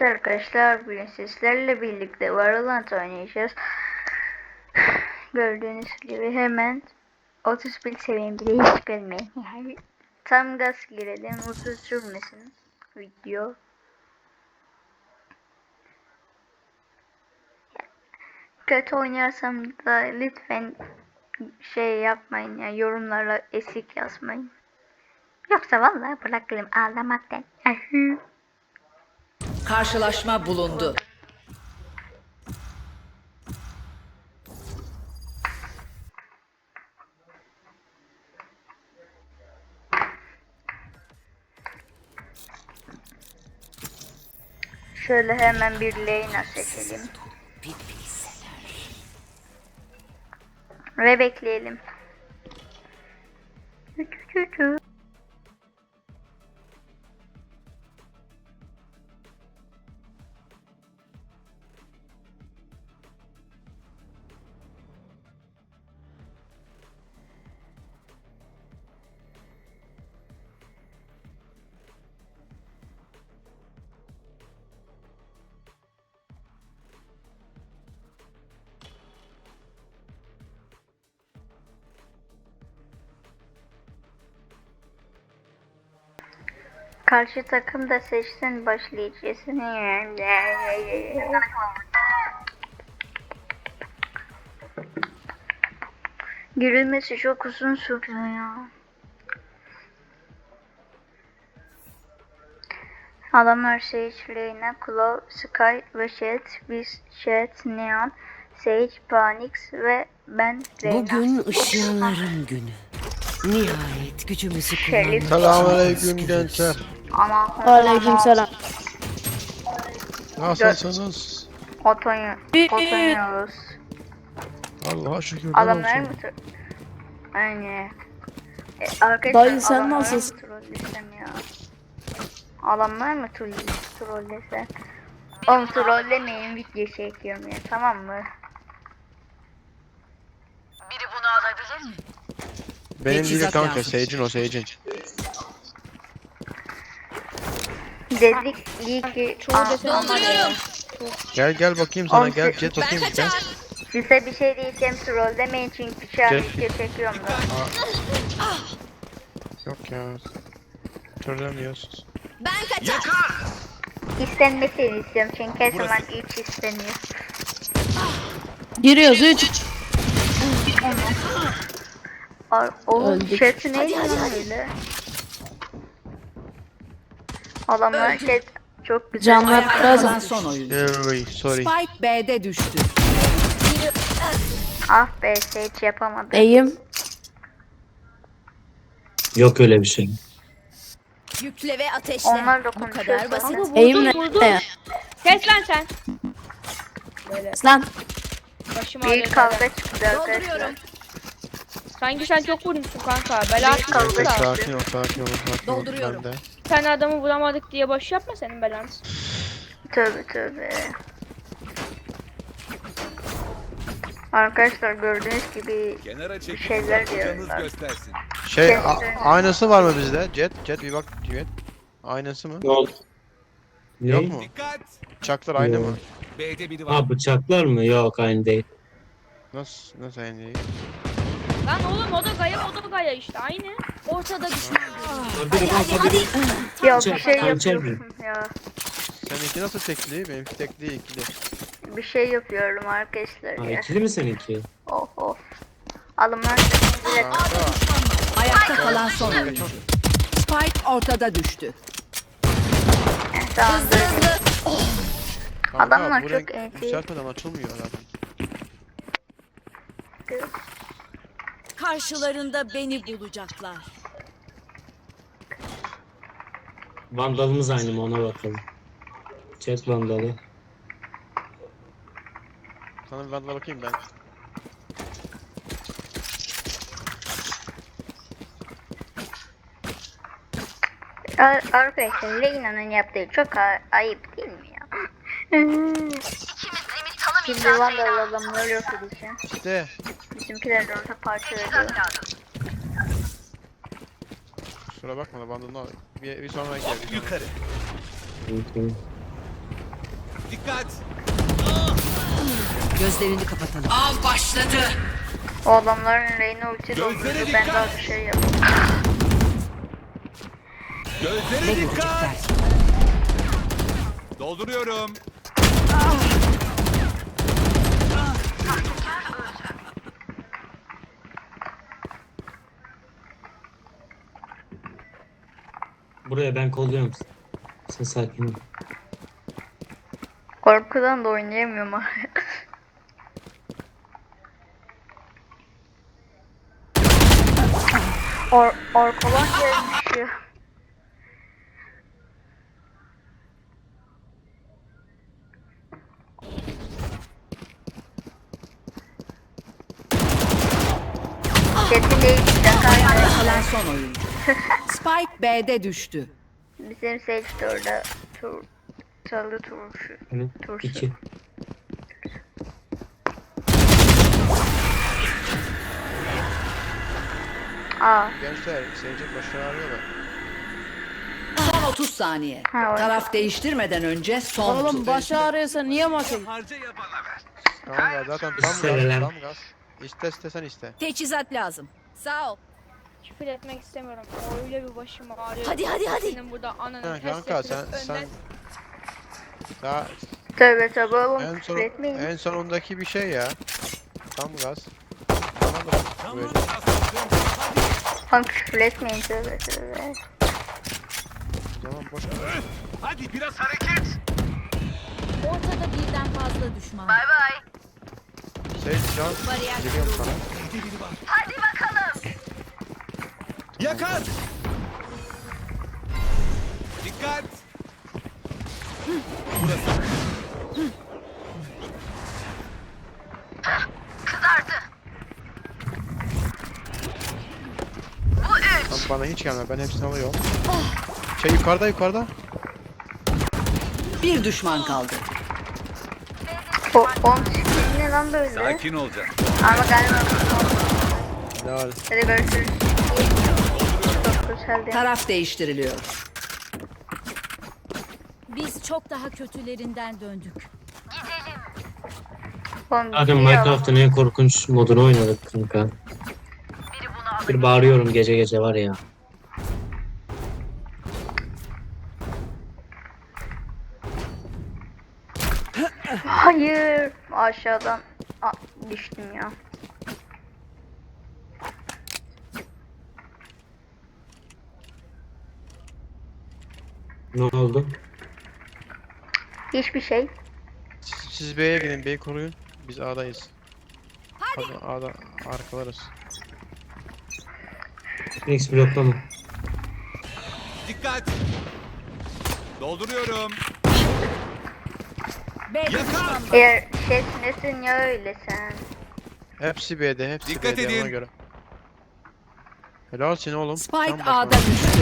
Evet arkadaşlar bugün sizlerle birlikte Valorant oynayacağız. Gördüğünüz gibi hemen 31 seviyem bile hiç görmeyin. Yani tam gaz girelim uzun sürmesin video. Kötü oynarsam da lütfen şey yapmayın ya yorumlara esik yazmayın. Yoksa vallahi bırakırım ağlamaktan. Karşılaşma bulundu. Şöyle hemen bir lane seçelim. Ve bekleyelim. Çü çü çü Karşı takım da seçsin başlayıcısını. Girilmesi çok uzun sürüyor ya. Adamlar Sage, Reyna, Claw, Sky ve Jet, biz Neon, Sage, Phoenix ve ben Reyna. Bugün ışınların günü. Nihayet gücümüzü kullanmak Selamünaleyküm gençler. Ama Aleykümselam. Nasılsınız? Otoyu, otoyuyoruz. Allah'a şükür. Adamlar mı? Aynı. E, arkadaşlar Dayı sen nasılsın? Adamlar mı troll trollesem? Oğlum trollemeyin video çekiyorum ya tamam mı? Benim gibi Teçhizat kanka lazım. Seycin o Seycin. Dedik iyi ki Dolduruyorum. Gel gel bakayım sana Oğlum, gel jet bakayım gel. Size bir şey diyeceğim trollemeyin çünkü şu an Gel. video çekiyorum da. Yok ya. Söylemiyorsunuz. İstenmesini istiyorum çünkü her zaman 3 isteniyor. Giriyoruz 3. Ar- Oğlum Öldük. chat'i neydi lan öyle? Adamlar chat çok güzel. Canlar kazan. son oyun. Sorry, sorry. Spike B'de düştü. Ah be Sage yapamadı. Eğim. Yok öyle bir şey. Yükle ve ateşle. Onlar da Bu konuşuyor kadar basit. sonra. Eğim ne? Kes lan sen. Lan. Başım Bir ağrıyor. kavga çıktı arkadaşlar. Dolduruyorum. Sanki sen çok vurmuşsun kanka. Bela. Sakin ol sakin ol sakin ol. Dolduruyorum. Ben de. Bir tane adamı vuramadık diye boş yapma senin belanı. Tövbe tövbe. Arkadaşlar gördüğünüz gibi Kenara şeyler hocanız diyorlar. göstersin. Şey aynası var mı bizde? Jet jet bir bak Jet. Aynası mı? Ne oldu? Yok Ne? mu? Dikkat! Çaklar aynı Yok. mı? B'de biri var. Ha bıçaklar mı? Yok aynı değil. Nasıl nasıl aynı değil? Lan oğlum o da gaya o da gaya işte aynı. Ortada düşman. Biri kanka biri. Ya bir şey yapıyorum ya. Seninki nasıl tekli? Benimki tekli ikili. Bir şey yapıyorum arkadaşlar Ha ya. ikili mi seninki? Of of. Direkt Kanka. Ayakta kalan son oyun. Spike ortada düştü. tamam böyle. Kanka, Adamlar bu çok renk enti. Yükseltmeden açılmıyor zaten. Karşılarında beni bulacaklar. Vandalımız aynı mı ona bakalım. Chat vandalı. Sana bir vandala bakayım ben. Ar- Arkadaşlar Leyna'nın yaptığı çok a- ayıp değil mi ya? Şimdi Vandal adamları yok edeceğim. İşte. Bizimkiler de orada parça ediyor. Kusura bakma da bandını al. Bir, bir sonraki gel. Bir. Yukarı. Dikkat. Gözlerini kapatalım. Av başladı. O adamların Reyna ulti Gözlere. Ben dikkat! daha bir şey yapayım. Gözlere Ne dikkat. görecekler? Dolduruyorum. Buraya ben kolluyorum. Sen sakin ol. Korkudan da oynayamıyorum artık. Or orkalar gelmiş. Çetili şakayla Kalan son oyuncu. Spike B'de düştü. bizim de orada tur, çalı turşu. Hani Turşu. iki. Aa, Gençler seyirci başarı arıyorlar. Son 30 saniye. Ha. Taraf değiştirmeden önce son Oğlum tur. başı ağrıyorsa niye ver. Tamam ya zaten tam gaz, tam gaz. İste istesen iste. Teçhizat lazım. Sağ ol. Küfür etmek istemiyorum. Öyle bir başım ağrıyor. Hadi, hadi, hadi. Senin burada ananı Ha, kanka sen sen önden- daha tövbe tövbe oğlum en küfür son etmeyin. en sonundaki bir şey ya. Tam gaz. Tamam. Böyle. aslanım. Oğlum küfür etmeyin tövbe tövbe. O zaman boş ver. Hadi biraz hareket. Ortada birden fazla düşman. Seyirci can. Geliyorum sana. Yakar. Dikkat. Burası. Lan bana hiç gelme ben hepsini alıyorum. Şey yukarıda yukarıda. Bir düşman kaldı. O, sikiyim ne lan böyle? Sakin olacak. Ama galiba Ne var? Hadi görüşürüz. Taraf değiştiriliyor. Biz çok daha kötülerinden döndük. Şey Minecraft'ın en korkunç modunu oynadık kanka. Bir bağırıyorum gece gece var ya. Hayır. Aşağıdan Aa, düştüm ya. Ne oldu? Hiçbir şey. Siz, siz B'ye gidin B'yi koruyun. Biz A'dayız. Hadi. A'da arkalarız. Phoenix bloklama. Dikkat. Dolduruyorum. Yakar. Eğer şey nesin ya öyle sen. Hepsi B'de, hepsi Dikkat B'de edin. ona göre. Helal seni oğlum. Spike Tam. A'da düştü.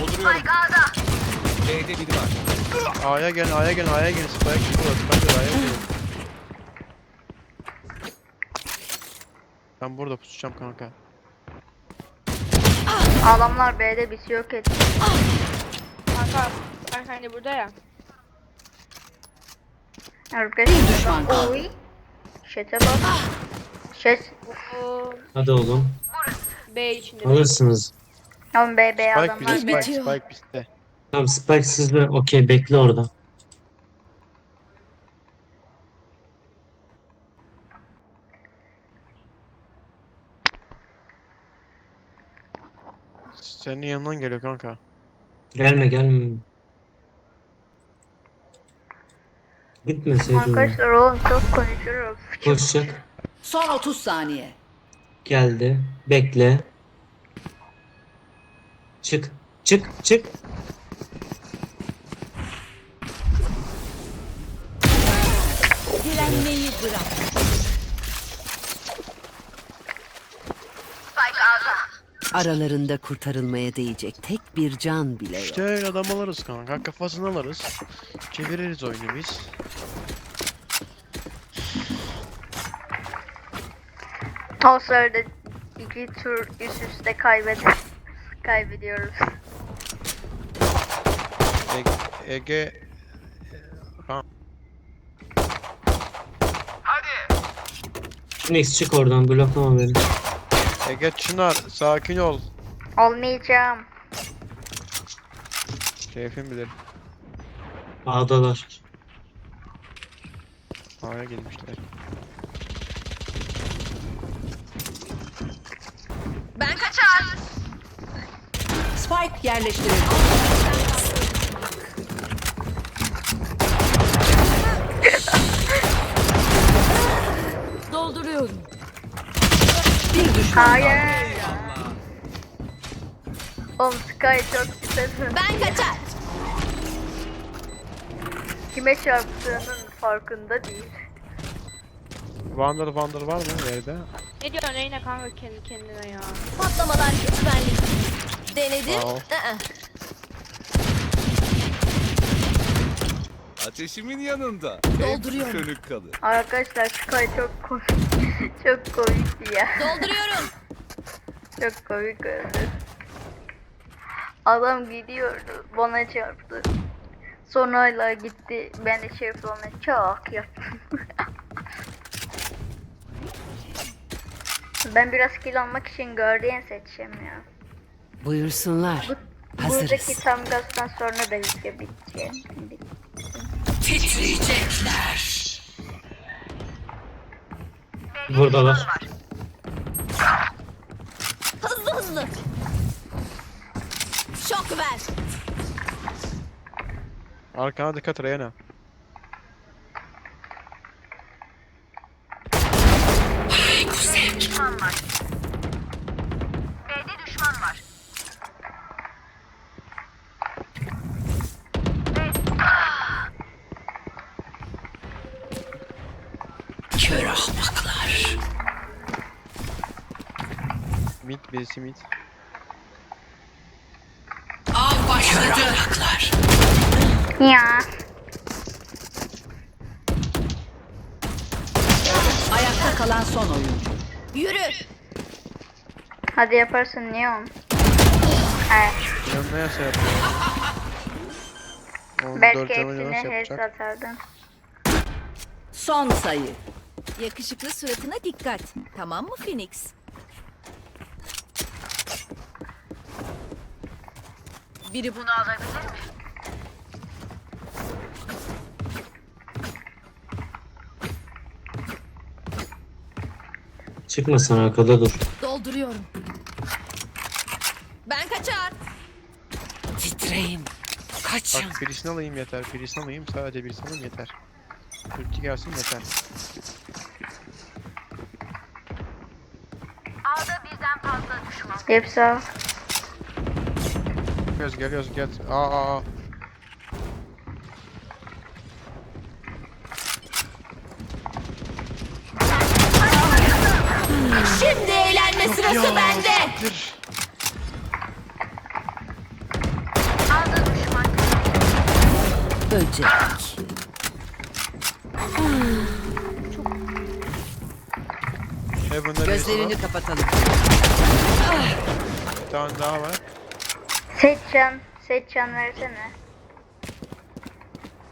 Dolduruyorum. B'de biri var. A'ya gel, A'ya gel, A'ya gel. Spike şurada, Spike A'ya gel. Ben burada pusacağım kanka. Adamlar B'de bizi yok etti. Kanka. Kanka hani burada ya. Arkadaşlar. Düşman kaldı. Oy. Şete bak. Şet. O Hadi oğlum. B içinde. Alırsınız. Oğlum B B Spike adamlar bizde, B. Spike, Spike bizde. Tamam Spike sizde. Okey bekle orada. Senin yanından geliyor kanka. Gelme gelme. Gitmeseydin. Arkadaşlar oğlum çok konuşuyorum. Koşacak. Son 30 saniye. Geldi. Bekle. Çık. Çık. Çık. Direnmeyi bırak. Aralarında kurtarılmaya değecek tek bir can bile yok. İşte öyle adam alırız kanka. Kafasını alırız. Çeviririz oyunu biz. O sırada iki tur üst üste kaybed kaybediyoruz. Ege, Ege... Phoenix çık oradan bloklama beni. Ege Çınar sakin ol. Olmayacağım. Keyfin bilir. A'dalar. A'ya gelmişler. Ben kaçar. Spike yerleştirildi. Dolduruyorum. Bir düşman kaldı. Hayır. Oğlum Sky çok güzel. Ben kaçar. Kime çarptığının farkında değil. Wander Wander var mı nerede? Ne diyorsun Reyna kanka kendi kendine ya. Patlamalar güvenlik. Denedim. Ol. Aa, Ateşimin yanında. Dolduruyorum. Sönük kalır. Arkadaşlar Sky çok komik. çok komikti ya. Dolduruyorum. Çok komik öldü. Adam gidiyordu. Bana çarptı. Sonra hala gitti. Ben de şey ona çok yaptım. ben biraz kill almak için Guardian seçeceğim ya. Buyursunlar. Buradaki Hazırız. tam gazdan sonra da video biteceğim. Titriyecekler. Buradalar. Hızlı hızlı. Şok ver. Arkana dikkat Reyna. Mid birisi mid. Av başladı. Ahmaklar. Ya. Ayakta kalan son oyuncu. Yürü. Hadi yaparsın Neon. Evet. Yanına yasa yapıyor. Belki nasıl head atardın. Son sayı. Yakışıklı suratına dikkat. Tamam mı Phoenix? Biri bunu alabilir mi? Çıkma sen arkada dur. Dolduruyorum. Ben kaçar. Titreyim. Kaçın. Bak birisini alayım yeter. Birisini alayım sadece birisini alayım yeter. Ulti gelsin yeter. Hepsi al. Geliyoruz geliyoruz gel. Aa. Şimdi eğlenme sırası bende. Siktir. Böcek. Heaven'da. Gözlerini kapatalım. Bir tane daha var. Seçcan. Seçcan versene.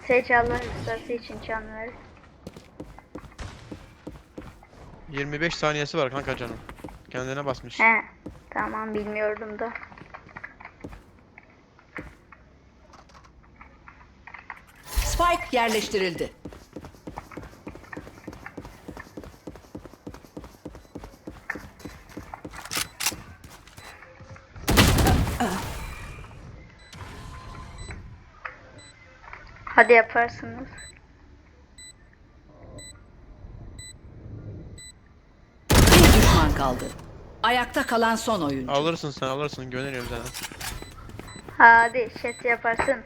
Seç Allah rızası için can ver. 25 saniyesi var kanka canım. Kendine basmış. He. Tamam bilmiyordum da. Spike yerleştirildi. Hadi yaparsınız. Bir düşman kaldı. Ayakta kalan son oyuncu. Alırsın sen alırsın güveniyorum sana. Hadi chat yaparsın.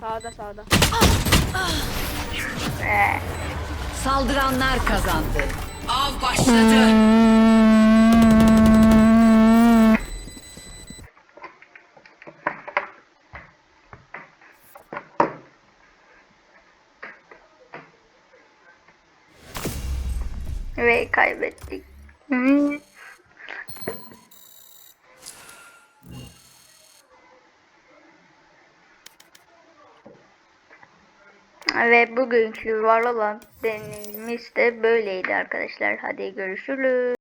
Sağda sağda. Ee, Saldıranlar kazandı. Av başladı. Ve kaybettik. Ve bugünkü Valorant deneyimimiz de böyleydi arkadaşlar. Hadi görüşürüz.